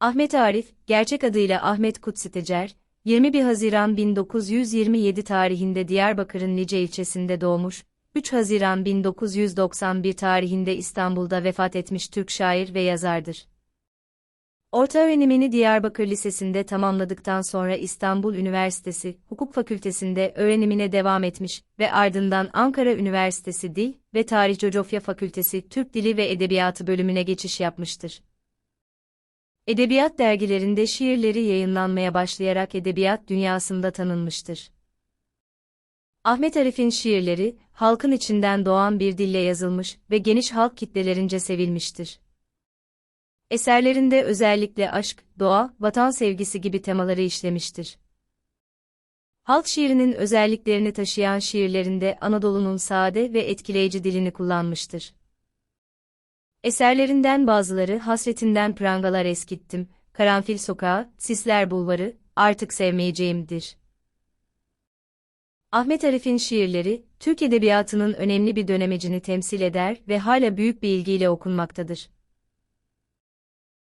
Ahmet Arif, gerçek adıyla Ahmet Kutsitecer, 21 Haziran 1927 tarihinde Diyarbakır'ın Lice ilçesinde doğmuş, 3 Haziran 1991 tarihinde İstanbul'da vefat etmiş Türk şair ve yazardır. Orta öğrenimini Diyarbakır Lisesi'nde tamamladıktan sonra İstanbul Üniversitesi Hukuk Fakültesi'nde öğrenimine devam etmiş ve ardından Ankara Üniversitesi Dil ve Tarih Coğrafya Fakültesi Türk Dili ve Edebiyatı bölümüne geçiş yapmıştır. Edebiyat dergilerinde şiirleri yayınlanmaya başlayarak edebiyat dünyasında tanınmıştır. Ahmet Arif'in şiirleri, halkın içinden doğan bir dille yazılmış ve geniş halk kitlelerince sevilmiştir. Eserlerinde özellikle aşk, doğa, vatan sevgisi gibi temaları işlemiştir. Halk şiirinin özelliklerini taşıyan şiirlerinde Anadolu'nun sade ve etkileyici dilini kullanmıştır. Eserlerinden bazıları Hasretinden Prangalar Eskittim, Karanfil Sokağı, Sisler Bulvarı, Artık Sevmeyeceğimdir. Ahmet Arif'in şiirleri, Türk Edebiyatı'nın önemli bir dönemecini temsil eder ve hala büyük bir ilgiyle okunmaktadır.